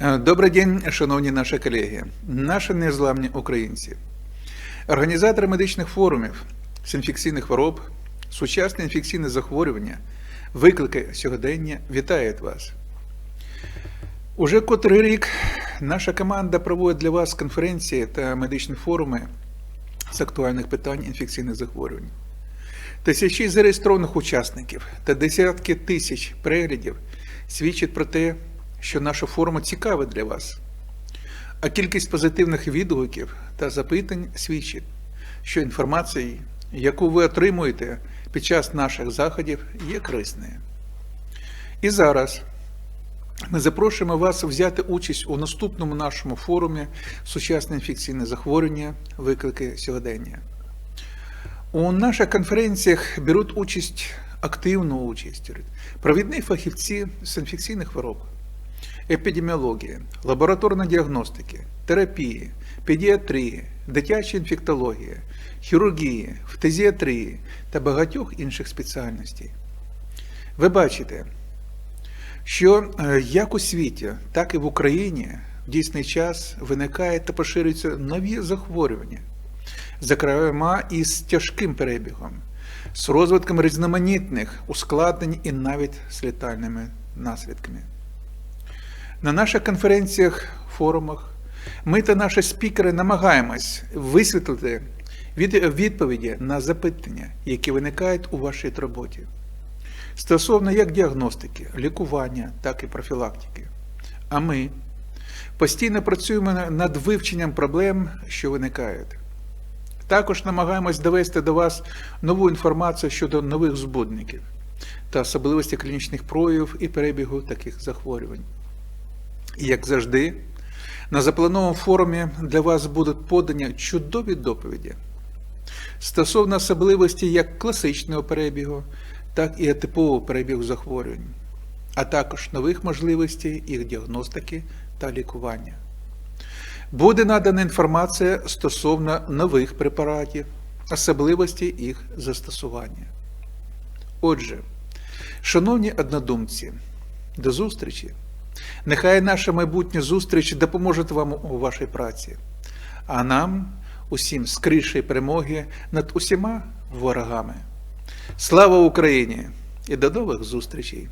Е, Добрий день, шановні наші колеги, наші незламні українці. Організатори медичних форумів з інфекційних хвороб, сучасні інфекційні захворювання, виклики сьогодення вітають вас. Уже котрий рік наша команда проводить для вас конференції та медичні форуми з актуальних питань інфекційних захворювань. Тисячі зареєстрованих учасників та десятки тисяч переглядів свідчать про те, що наша форма цікава для вас. А кількість позитивних відгуків та запитань свідчить, що інформація, яку ви отримуєте під час наших заходів, є корисною. І зараз ми запрошуємо вас взяти участь у наступному нашому форумі Сучасне інфекційне захворювання, виклики сьогодення. У наших конференціях беруть участь активну участь провідні фахівці з інфекційних хвороб, епідеміології, лабораторної діагностики, терапії, педіатрії, дитячої інфектології, хірургії, фтизіатрії та багатьох інших спеціальностей. Ви бачите, що е, як у світі, так і в Україні в дійсний час виникають та поширюються нові захворювання, зокрема із тяжким перебігом, з розвитком різноманітних ускладнень і навіть з летальними наслідками. На наших конференціях, форумах ми та наші спікери намагаємось висвітлити від- відповіді на запитання, які виникають у вашій роботі стосовно як діагностики, лікування, так і профілактики. А ми постійно працюємо над вивченням проблем, що виникають. Також намагаємось довести до вас нову інформацію щодо нових збудників та особливості клінічних проявів і перебігу таких захворювань. І як завжди, на запланованому форумі для вас будуть подані чудові доповіді стосовно особливості як класичного перебігу, так і атипового перебігу захворювань, а також нових можливостей їх діагностики та лікування. Буде надана інформація стосовно нових препаратів, особливості їх застосування. Отже, шановні однодумці, до зустрічі! Нехай наша майбутня зустріч допоможе вам у вашій праці, а нам усім скріші перемоги над усіма ворогами. Слава Україні і до нових зустрічей!